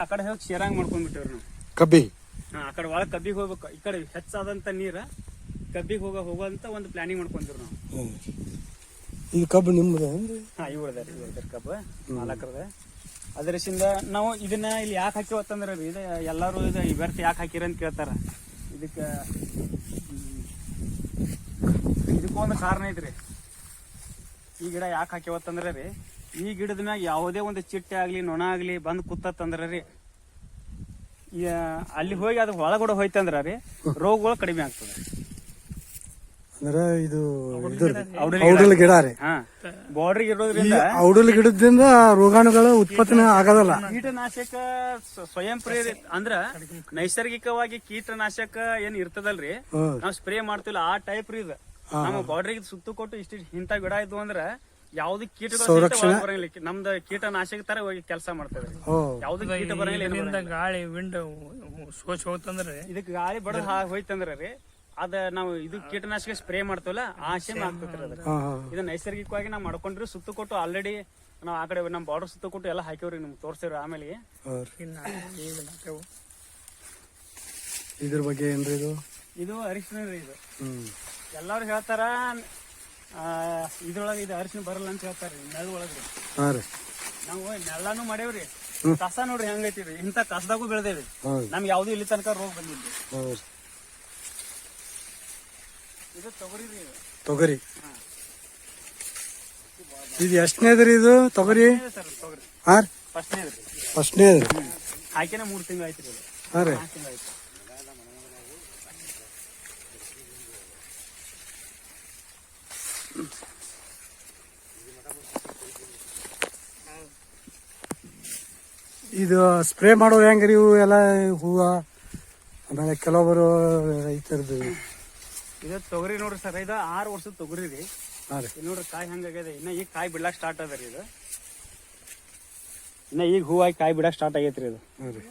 ಆ ಕಡೆ ಹೋಗಿ ಶೇರಂಗ್ ಮಾಡ್ಕೊಂಡ್ಬಿಟ್ಟವ್ರಿ ನಾವು. ಕಬ್ಬಿ? ಹಾ, ಆ ಕಡೆ ಒಳಗೆ ಕಬ್ಬಿಗೆ ಹೋಗ್ಬೇಕು. ಈ ಕಡೆ ಹೆಚ್ಚಾದಂತ ನೀರ ಕಬ್ಬಿಗೆ ಹೋಗ ಹೋಗುವಂತ ಒಂದು ಪ್ಲಾನಿಂಗ್ ಮಾಡ್ಕೊಂಡಿರು ನಾವು. ಹ್ಮ್. ಇದು ಕಬ್ಬು ನಿಮ್ಮದು ಅಂದ್ರೆ ಹಾ ರೀ ಇವ್ರದಾರ ಕಬ್ಬ ಮಾಲಕರದ. ಅದರಸಿಂದ ನಾವು ಇದನ್ನ ಇಲ್ಲಿ ಯಾಕೆ ಹಾಕಿವತ್ತಂದ್ರ ರೀ ಇದು ಎಲ್ಲಾರು ಇದು ವ್ಯರ್ಥ ಯಾಕೆ ಹಾಕಿರ ಅಂತ ಕೇಳ್ತಾರ. ಇದಕ್ಕ ಇದಕ್ಕೊಂದು ಕಾರಣ ಐತ್ರಿ. ಈ ಗಿಡ ಯಾಕೆ ಹಾಕಿವತ್ತಂದ್ರೆ ರೀ ಈ ಗಿಡದ ಮ್ಯಾಗ ಯಾವುದೇ ಒಂದು ಚಿಟ್ಟೆ ಆಗ್ಲಿ ನೊಣ ಆಗ್ಲಿ ಬಂದ್ ಕೂತತ್ತಂದ್ರ ರೀ ಅಲ್ಲಿ ಹೋಗಿ ಅದ್ ಒಳಗಡೆ ಹೋಯ್ತಂದ್ರ ರೀ ರೋಗಗಳು ಕಡಿಮೆ ಆಗ್ತದೆ. ಅಂದ್ರೆ ಇದು ಔಡಲ್ ಗಿಡ ರೀ. ಬಾರ್ಡರ್ ಇರೋದ್ರಿಂದ ಔಡಲ ಗಿಡದಿಂದ ರೋಗಾಣುಗಳು ಉತ್ಪತ್ತಿನ ಆಗೋದಲ್ಲ. ಕೀಟನಾಶಕ ಸ್ವಯಂ ಪ್ರೇರಿತ ಅಂದ್ರ ನೈಸರ್ಗಿಕವಾಗಿ ಕೀಟನಾಶಕ ಏನ್ ಇರ್ತದಲ್ರಿ. ನಾವ್ ಸ್ಪ್ರೇ ಮಾಡ್ತಿಲ್ಲ ಆ ಟೈಪ್ ರೀ ಇದು. ನಮ್ಮ ಬಾರ್ಡ್ರಿಗೆ ಸುತ್ತು ಕೊಟ್ಟು ಇಷ್ಟ ಇಂತ ಗಿಡ ಇದ್ವು ಅಂದ್ರ ಯಾವ್ದು ಕೀಟಗಳು ಒಳಗ್ ಬರಂಗಿಲ್ಲ. ನಮ್ದು ಕೀಟನಾಶಕ ತರ ಹೋಗಿ ಕೆಲಸ ಮಾಡ್ತದೆ ಓ ಯಾವ್ದು ಕೀಟ ಬರಂಗಿಲ್ಲ ಏನು ಇದರಿಂದ ಗಾಳಿ ವಿಂಡ್ ಸೋಚ್ ಹೋಗ್ತಂದ್ರೆ ಇದಕ್ಕೆ ಗಾಳಿ ಬಡದ್ ಹೋಯ್ತಂದ್ರ ರೀ ಅದ ನಾವು ಇದು ಕೀಟನಾಶಕ ಸ್ಪ್ರೇ ಮಾಡ್ತೇವಲ್ಲ ಆ ಆಗ್ತೈತ್ರಿ ಹಾ ಹಾ. ಇದು ನೈಸರ್ಗಿಕವಾಗಿ ನಾವು ಮಾಡ್ಕೊಂಡ್ರಿ ಸುತ್ತ ಕೊಟ್ಟು ಆಲ್ರೆಡಿ ನಾವು ಆ ಕಡೆ ನಮ್ಮ ಬಾರ್ಡರ್ ಸುತ್ತ ಕೊಟ್ಟು ಎಲ್ಲ ಹಾಕಿವ್ರಿ ನಿಮ್ಗೆ ತೋರಿಸಿವ್ರಿ ಆಮೇಲೆ. ಹಾ ರೀ. ಇನ್ನ ಈಗ ನಾಟವು ಇದ್ರ ಬಗ್ಗೆ ಏನ್ರಿ ಇದು? ಇದು ಅರಿಶಿನ ರೀ ಇದು. ಹ್ಮ್. ಎಲ್ಲಾರು ಹೇಳ್ತಾರ ಇದ್ರೊಳಗೆ ಇದು ಅರಿಶಿನ ಬರಲ್ಲ ಅಂತ ಹೇಳ್ತಾರೆ ನೆಲ ಒಳಗ್ರಿ ಹಾ ರೀ. ನಾವು ನೆಲ್ಲಾನು ಮಾಡೇವ್ರಿ ಕಸ ನೋಡ್ರಿ ಹೆಂಗೈತಿ ರೀ ಇಂಥ ಕಸದಾಗೂ ಬೆಳೆದೇವಿ ನಮ್ಗೆ ಯಾವ್ದು ಇಲ್ಲಿ ತನಕ ರೋಗ ಬಂದಿಲ್ಲ ಹೌದು ಇದು ತೊಗರಿ ರೀ. ಇದು ತೊಗರಿ ಇದು ಎಷ್ಟನೇದ್ರಿ ಇದು ತೊಗರಿ? ಸರ್ ತೊಗರಿ. ಹಾ ರೀ. ಫಸ್ಟ್ನೇದ್ರಿ ಹಾಕಿನ ಮೂರು ತಿಂಗಳು ಆಯ್ತು ರೀ ಹಾ ರೀ. ಇದು ಸ್ಪ್ರೇ ಮಾಡೋದು ಹೆಂಗ್ರಿ ಇವು ಎಲ್ಲ? ಹೂವ ಆಮೇಲೆ ಕೆಲವೊಬ್ಬರು ರೈತರದ್ದು ಇದು ತೊಗರಿ ನೋಡ್ರಿ ಸರ್ ಇದು ಆರು ವರ್ಷದ ತೊಗರಿ ರೀ. ಹಾಂ ರೀ. ನೋಡ್ರಿ ಕಾಯಿ ಹಂಗಾಗ್ಯದ ಇನ್ನ ಈಗ ಕಾಯಿ ಬಿಡ್ಲಾಕ್ ಸ್ಟಾರ್ಟ್ ಅದ ರೀ ಇದು. ಇನ್ನ ಈಗ ಹೂವಾಗಿ ಕಾಯಿ ಬಿಡಕ್ ಸ್ಟಾರ್ಟ್ ಆಗೈತ್ರಿ ಇದು. ರೀ.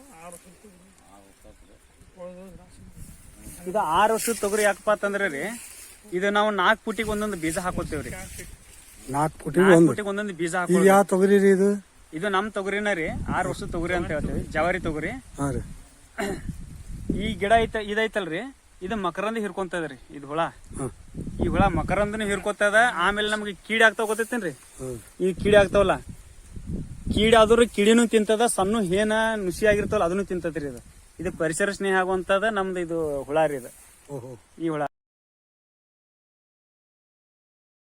ಇದು ಆರು ವರ್ಷದ ತೊಗರಿ ಯಾಕಪ್ಪ ಅಂತಂದ್ರೆ ರೀ ಇದು ನಾವು ನಾಲ್ಕು ಪುಟಿಗೆ ಒಂದೊಂದು ಬೀಜ ಹಾಕೋತೇವ್ರಿ ನಾಲ್ಕು ಪುಟಿ ನಾಲ್ಕು ಒಂದು. ಪುಟಿಗೆ ಒಂದೊಂದು ಬೀಜ ಹಾಕೋ ಯಾವ ತೊಗರಿ ರೀ ಇದು? ಇದು ನಮ್ ತೊಗರಿನ ರೀ ಆರು ವರ್ಷದ ತೊಗರಿ ಅಂತ ಹೇಳ್ತೇವೆ. ಜವಾರಿ ತೊಗರಿ. ಹಾ ರೀ. ಈ ಗಿಡ ಐತ ಇದೈತಲ್ರಿ ಇದು ಮಕರಂದ ಹಿರ್ಕೊಂತದ್ರಿ ಇದು ಹುಳ. ಈ ಹುಳ ಮಕರಂದನು ಹಿರ್ಕೊತದ ಆಮೇಲೆ ನಮ್ಗೆ ಕೀಡಿ ಆಗ್ತಾವ ಗೊತ್ತೈತೇನ್ರಿ ಈ ಕೀಡಿ ಆಗ್ತಾವಲ್ಲ? ಕೀಡಿ ಆದ್ರೂ ಕಿಡಿನೂ ತಿಂತದ ಸಣ್ಣ ಹೇನ ನುಸಿ ಆಗಿರ್ತಾವಲ್ಲ ಅದನ್ನು ತಿಂತದ್ರಿ ಇದು. ಇದು ಪರಿಸರ ಸ್ನೇಹ ಆಗುವಂತದ ನಮ್ದು ಇದು ಹುಳ ರೀ ಇದು. ಈ ಹುಳ.